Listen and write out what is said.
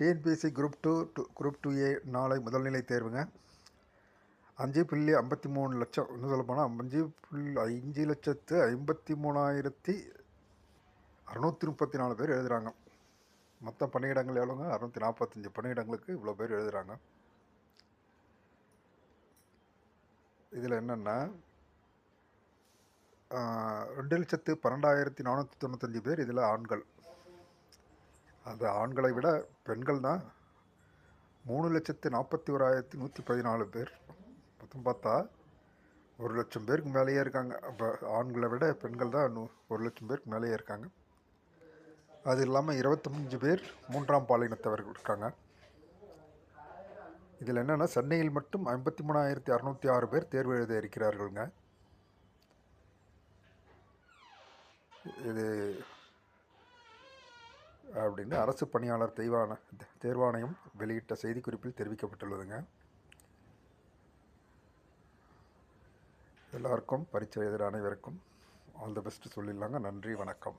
TNPSC group two two group two A நாளை முதல்நிலை தேர்வுங்க. அஞ்சு புள்ளி ஐம்பத்தி மூணு லட்சம். இன்னும் சொல்ல போனால் அஞ்சு புள்ளி அஞ்சு லட்சத்து ஐம்பத்தி மூணாயிரத்தி அறநூற்றி முப்பத்தி நாலு பேர் எழுதுகிறாங்க மொத்த பணியிடங்கள் எவ்வளோங்க? அறநூற்றி நாற்பத்தஞ்சு பணியிடங்களுக்கு இவ்வளோ பேர் எழுதுகிறாங்க இதில் என்னென்னா ரெண்டு லட்சத்து பன்னெண்டாயிரத்தி நானூற்றி தொண்ணூத்தஞ்சு பேர் இதில் ஆண்கள். அந்த ஆண்களை விட பெண்கள் தான் மூணு லட்சத்து நாற்பத்தி ஓராயிரத்தி நூற்றி பதினாலு பேர். மொத்தம் பார்த்தா ஒரு லட்சம் பேருக்கு மேலேயே இருக்காங்க. அப்போ ஆண்களை விட பெண்கள் தான் நூ ஒரு லட்சம் பேருக்கு மேலேயே இருக்காங்க. அது இல்லாமல் இருபத்தஞ்சு பேர் மூன்றாம் பாலினத்தவர்கள் இருக்காங்க. இதில் என்னென்னா சென்னையில் மட்டும் ஐம்பத்தி மூணாயிரத்தி அறநூற்றி ஆறு பேர் தேர்வு எழுத இருக்கிறார்கள்ங்க. இது அப்படின்னு அரசு பணியாளர் தெய்வான தேர்வாணையம் வெளியிட்ட செய்திக்குறிப்பில் தெரிவிக்கப்பட்டுள்ளதுங்க. எல்லாருக்கும் பரீட்சை எழுதுகிற அனைவருக்கும் ஆல் த பெஸ்ட்டு சொல்லிடலாங்க. நன்றி வணக்கம்.